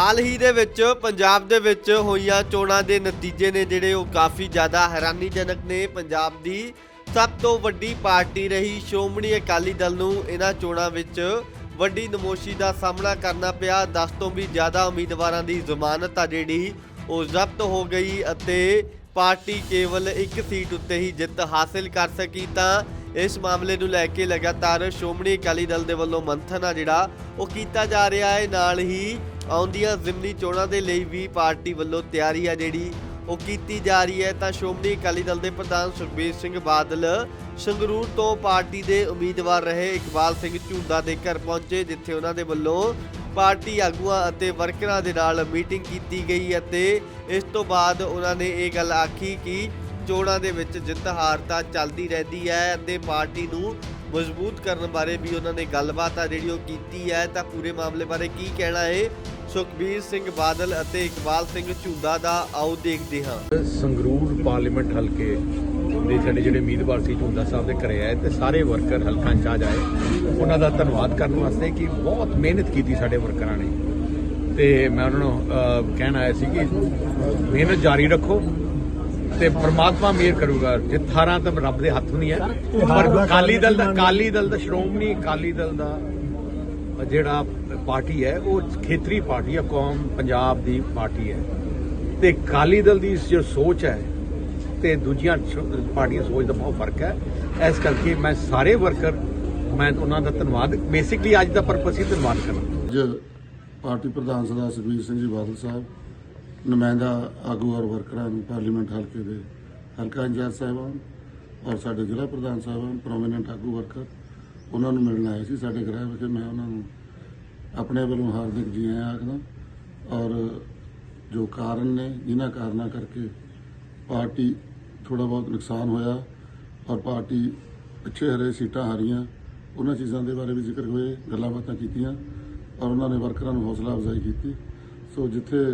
ਹਾਲ ਹੀ ਦੇ ਵਿੱਚ ਪੰਜਾਬ ਦੇ ਵਿੱਚ ਹੋਈਆਂ ਚੋਣਾਂ ਦੇ ਨਤੀਜੇ ਨੇ ਜਿਹੜੇ ਉਹ ਕਾਫੀ ਜ਼ਿਆਦਾ ਹੈਰਾਨੀਜਨਕ ਨੇ। ਪੰਜਾਬ ਦੀ ਸਭ ਤੋਂ ਵੱਡੀ ਪਾਰਟੀ ਰਹੀ ਸ਼੍ਰੋਮਣੀ ਅਕਾਲੀ ਦਲ ਨੂੰ ਇਹਨਾਂ ਚੋਣਾਂ ਵਿੱਚ ਵੱਡੀ ਨਮੋਸ਼ੀ ਦਾ ਸਾਹਮਣਾ ਕਰਨਾ ਪਿਆ। 10 ਤੋਂ ਵੀ ਜ਼ਿਆਦਾ ਉਮੀਦਵਾਰਾਂ ਦੀ ਜ਼ਮਾਨਤ ਆ ਜਿਹੜੀ ਉਹ ਜ਼ਬਤ ਹੋ ਗਈ ਅਤੇ ਪਾਰਟੀ ਕੇਵਲ ਇੱਕ ਸੀਟ ਉੱਤੇ ਹੀ ਜਿੱਤ ਹਾਸਲ ਕਰ ਸਕੀ ਤਾਂ ਇਸ ਮਾਮਲੇ ਨੂੰ ਲੈ ਕੇ ਲਗਾਤਾਰ ਸ਼੍ਰੋਮਣੀ ਅਕਾਲੀ ਦਲ ਦੇ ਵੱਲੋਂ ਮੰਥਨ ਆ ਜਿਹੜਾ ਉਹ ਕੀਤਾ ਜਾ ਰਿਹਾ ਹੈ। ਨਾਲ ਹੀ ਆਉਂਦੀਆਂ ਜ਼ਿਮਨੀ ਚੋਣਾਂ ਦੇ ਲਈ ਵੀ ਪਾਰਟੀ ਵੱਲੋਂ ਤਿਆਰੀ ਆ ਜਿਹੜੀ ਉਹ ਕੀਤੀ ਜਾ ਰਹੀ ਹੈ। ਤਾਂ ਸ਼੍ਰੋਮਣੀ ਅਕਾਲੀ ਦਲ ਦੇ ਪ੍ਰਧਾਨ ਸੁਖਬੀਰ ਸਿੰਘ ਬਾਦਲ ਸੰਗਰੂਰ ਤੋਂ ਪਾਰਟੀ ਦੇ ਉਮੀਦਵਾਰ ਰਹੇ ਇਕਬਾਲ ਸਿੰਘ ਝੁੰਦਾ ਦੇ ਘਰ ਪਹੁੰਚੇ, ਜਿੱਥੇ ਉਹਨਾਂ ਦੇ ਵੱਲੋਂ ਪਾਰਟੀ ਆਗੂਆਂ ਅਤੇ ਵਰਕਰਾਂ ਦੇ ਨਾਲ ਮੀਟਿੰਗ ਕੀਤੀ ਗਈ ਅਤੇ ਇਸ ਤੋਂ ਬਾਅਦ ਉਹਨਾਂ ਨੇ ਇਹ ਗੱਲ ਆਖੀ ਕਿ ਚੋਣਾਂ ਦੇ ਵਿੱਚ ਜਿੱਤ ਹਾਰ ਤਾਂ ਚੱਲਦੀ ਰਹਿੰਦੀ ਹੈ ਅਤੇ ਪਾਰਟੀ ਨੂੰ ਮਜ਼ਬੂਤ ਕਰਨ ਬਾਰੇ ਵੀ ਉਹਨਾਂ ਨੇ ਗੱਲਬਾਤ ਆ ਜਿਹੜੀ ਉਹ ਕੀਤੀ ਹੈ। ਤਾਂ ਪੂਰੇ ਮਾਮਲੇ ਬਾਰੇ ਕੀ ਕਹਿਣਾ ਹੈ? ਸੁਖਬੀਰ ਸਿੰਘ ਬਾਦਲ ਅਤੇ ਇਕਬਾਲ ਸਿੰਘ ਝੁੰਦਾ ਦਾ ਆਓ ਦੇਖਦੇ ਹਾਂ। ਸੰਗਰੂਰ ਪਾਰਲੀਮੈਂਟ ਹਲਕੇ ਦੇ ਸਾਡੇ ਜਿਹੜੇ ਉਮੀਦਵਾਰ ਸੀ ਝੁੰਦਾ ਸਾਹਿਬ ਦੇ ਘਰੇ ਆਏ ਤੇ ਸਾਰੇ ਵਰਕਰ ਹਲਕਾ ਇੰਚਾਰਜ ਆਏ। ਉਹਨਾਂ ਦਾ ਧੰਨਵਾਦ ਕਰਨ ਵਾਸਤੇ ਕਿ ਬਹੁਤ ਮਿਹਨਤ ਕੀਤੀ ਸਾਡੇ ਵਰਕਰਾਂ ਨੇ। ਤੇ ਮੈਂ ਉਹਨਾਂ ਨੂੰ ਕਹਿਣ ਆਇਆ ਸੀ ਕਿ ਮਿਹਨਤ ਜਾਰੀ ਰੱਖੋ ਤੇ ਪ੍ਰਮਾਤਮਾ ਮਿਹਰ ਕਰੂਗਾ। ਜਿੱਤ ਹਾਰਾਂ ਤਾਂ ਰੱਬ ਦੇ ਹੱਥ ਨਹੀਂ ਹੈ। ਪਰ ਅਕਾਲੀ ਦਲ ਦਾ ਅਕਾਲੀ ਦਲ ਦਾ ਸ਼੍ਰੋਮਣੀ ਅਕਾਲੀ ਦਲ ਦਾ ਜਿਹੜਾ ਪਾਰਟੀ ਹੈ, ਉਹ ਖੇਤਰੀ ਪਾਰਟੀ ਹੈ, ਕੌਮ ਪੰਜਾਬ ਦੀ ਪਾਰਟੀ ਹੈ। ਤੇ ਅਕਾਲੀ ਦਲ ਦੀ ਜੋ ਸੋਚ ਹੈ ਤੇ ਦੂਜੀਆਂ ਪਾਰਟੀਆਂ ਸੋਚ ਦਾ ਬਹੁਤ ਫ਼ਰਕ ਹੈ। ਇਸ ਕਰਕੇ ਮੈਂ ਸਾਰੇ ਵਰਕਰ, ਮੈਂ ਉਹਨਾਂ ਦਾ ਧੰਨਵਾਦ। ਬੇਸਿਕਲੀ ਅੱਜ ਦਾ ਪਰਪਸ ਹੀ ਧੰਨਵਾਦ ਕਰਨਾ। ਅੱਜ ਪਾਰਟੀ ਪ੍ਰਧਾਨ ਸਰਦਾਰ ਸੁਖਬੀਰ ਸਿੰਘ ਜੀ ਬਾਦਲ ਸਾਹਿਬ, ਨੁਮਾਇੰਦਾ ਆਗੂ ਔਰ ਵਰਕਰਾਂ ਨੂੰ ਪਾਰਲੀਮੈਂਟ ਹਲਕੇ ਦੇ ਹਲਕਾ ਇੰਚਾਰਜ ਸਾਹਿਬਾਨ ਔਰ ਸਾਡੇ ਜ਼ਿਲ੍ਹਾ ਪ੍ਰਧਾਨ ਸਾਹਿਬਾਨ ਪ੍ਰੋਮਿਨੈਂਟ ਆਗੂ ਵਰਕਰ ਉਹਨਾਂ ਨੂੰ ਮਿਲਣ ਆਏ ਸੀ ਸਾਡੇ ਗ੍ਰਹਿ ਵਿਖੇ, ਮੈਂ ਉਹਨਾਂ ਨੂੰ ਆਪਣੇ ਵੱਲੋਂ ਹਾਰਦਿਕ ਜੀ ਆਇਆਂ ਆਖਦਾ। ਔਰ ਜੋ ਕਾਰਨ ਨੇ, ਜਿਨ੍ਹਾਂ ਕਾਰਨਾਂ ਕਰਕੇ ਪਾਰਟੀ ਥੋੜਾ ਬਹੁਤ ਨੁਕਸਾਨ ਹੋਇਆ ਔਰ ਪਾਰਟੀ ਪਿੱਛੇ ਹਰੇ ਸੀਟਾਂ ਹਾਰੀਆਂ, ਉਹਨਾਂ ਚੀਜ਼ਾਂ ਦੇ ਬਾਰੇ ਵੀ ਜ਼ਿਕਰ ਹੋਏ, ਗੱਲਾਂ ਬਾਤਾਂ ਕੀਤੀਆਂ ਔਰ ਉਹਨਾਂ ਨੇ ਵਰਕਰਾਂ ਨੂੰ ਹੌਸਲਾ ਅਫਜ਼ਾਈ ਕੀਤੀ। ਸੋ ਜਿੱਥੇ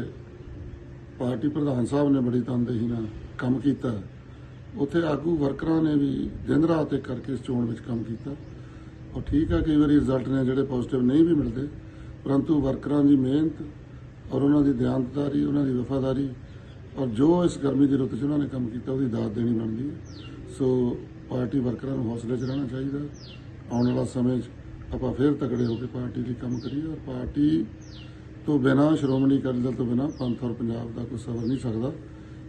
ਪਾਰਟੀ ਪ੍ਰਧਾਨ ਸਾਹਿਬ ਨੇ ਬੜੀ ਤਨਦੇਹੀ ਨਾਲ ਕੰਮ ਕੀਤਾ, ਉੱਥੇ ਆਗੂ ਵਰਕਰਾਂ ਨੇ ਵੀ ਦਿਨ ਰਾਤ ਇੱਕ ਕਰਕੇ ਇਸ ਚੋਣ ਵਿੱਚ ਕੰਮ ਕੀਤਾ। ਉਹ ਠੀਕ ਆ, ਕਈ ਵਾਰੀ ਰਿਜ਼ਲਟ ਨੇ ਜਿਹੜੇ ਪੋਜ਼ਿਟਿਵ ਨਹੀਂ ਵੀ ਮਿਲਦੇ, ਪਰੰਤੂ ਵਰਕਰਾਂ ਦੀ ਮਿਹਨਤ ਔਰ ਉਹਨਾਂ ਦੀ ਦਿਆਨਤਦਾਰੀ ਉਹਨਾਂ ਦੀ ਵਫਾਦਾਰੀ ਔਰ ਜੋ ਇਸ ਗਰਮੀ ਦੀ ਰੁੱਤ 'ਚ ਉਹਨਾਂ ਨੇ ਕੰਮ ਕੀਤਾ, ਉਹਦੀ ਦਾਤ ਦੇਣੀ ਬਣਦੀ ਹੈ। ਸੋ ਪਾਰਟੀ ਵਰਕਰਾਂ ਨੂੰ ਹੌਸਲੇ 'ਚ ਰਹਿਣਾ ਚਾਹੀਦਾ। ਆਉਣ ਵਾਲਾ ਸਮੇਂ 'ਚ ਆਪਾਂ ਫੇਰ ਤਕੜੇ ਹੋ ਕੇ ਪਾਰਟੀ ਲਈ ਕੰਮ ਕਰੀਏ ਔਰ ਪਾਰਟੀ ਤੋਂ ਬਿਨਾਂ, ਸ਼੍ਰੋਮਣੀ ਅਕਾਲੀ ਦਲ ਤੋਂ ਬਿਨਾਂ ਪੰਥ ਔਰ ਪੰਜਾਬ ਦਾ ਕੋਈ ਸਬਰ ਨਹੀਂ ਸਕਦਾ।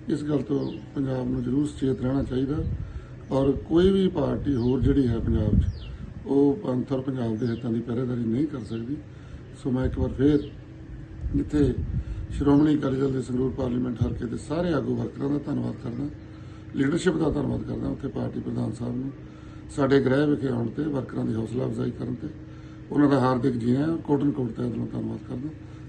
ਇਸ ਗੱਲ ਤੋਂ ਪੰਜਾਬ ਨੂੰ ਜ਼ਰੂਰ ਸੁਚੇਤ ਰਹਿਣਾ ਚਾਹੀਦਾ ਔਰ ਕੋਈ ਵੀ ਪਾਰਟੀ ਹੋਰ ਜਿਹੜੀ ਹੈ ਪੰਜਾਬ 'ਚ ਉਹ ਪੰਥ ਔਰ ਪੰਜਾਬ ਦੇ ਹਿੱਤਾਂ ਦੀ ਪਹਿਰੇਦਾਰੀ ਨਹੀਂ ਕਰ ਸਕਦੀ। ਸੋ ਮੈਂ ਇੱਕ ਵਾਰ ਫੇਰ ਜਿੱਥੇ ਸ਼੍ਰੋਮਣੀ ਅਕਾਲੀ ਦਲ ਦੇ ਸੰਗਰੂਰ ਪਾਰਲੀਮੈਂਟ ਹਲਕੇ ਦੇ ਸਾਰੇ ਆਗੂ ਵਰਕਰਾਂ ਦਾ ਧੰਨਵਾਦ ਕਰਦਾ। ਲੀਡਰਸ਼ਿਪ ਦਾ ਧੰਨਵਾਦ ਕਰਦਾ ਉੱਥੇ ਪਾਰਟੀ ਪ੍ਰਧਾਨ ਸਾਹਿਬ ਨੂੰ। ਸਾਡੇ ਗ੍ਰਹਿ ਵਿਖੇ ਆਉਣ ਤੇ ਵਰਕਰਾਂ ਦੀ ਹੌਸਲਾ ਅਫਜ਼ਾਈ ਕਰਨ ਤੇ ਉਹਨਾਂ ਦਾ ਹਾਰਦਿਕ ਜੀ ਆਇਆਂ ਕੋਟਨ ਕੋਟ 'ਤੇ ਧੰਨਵਾਦ ਕਰਦਾ।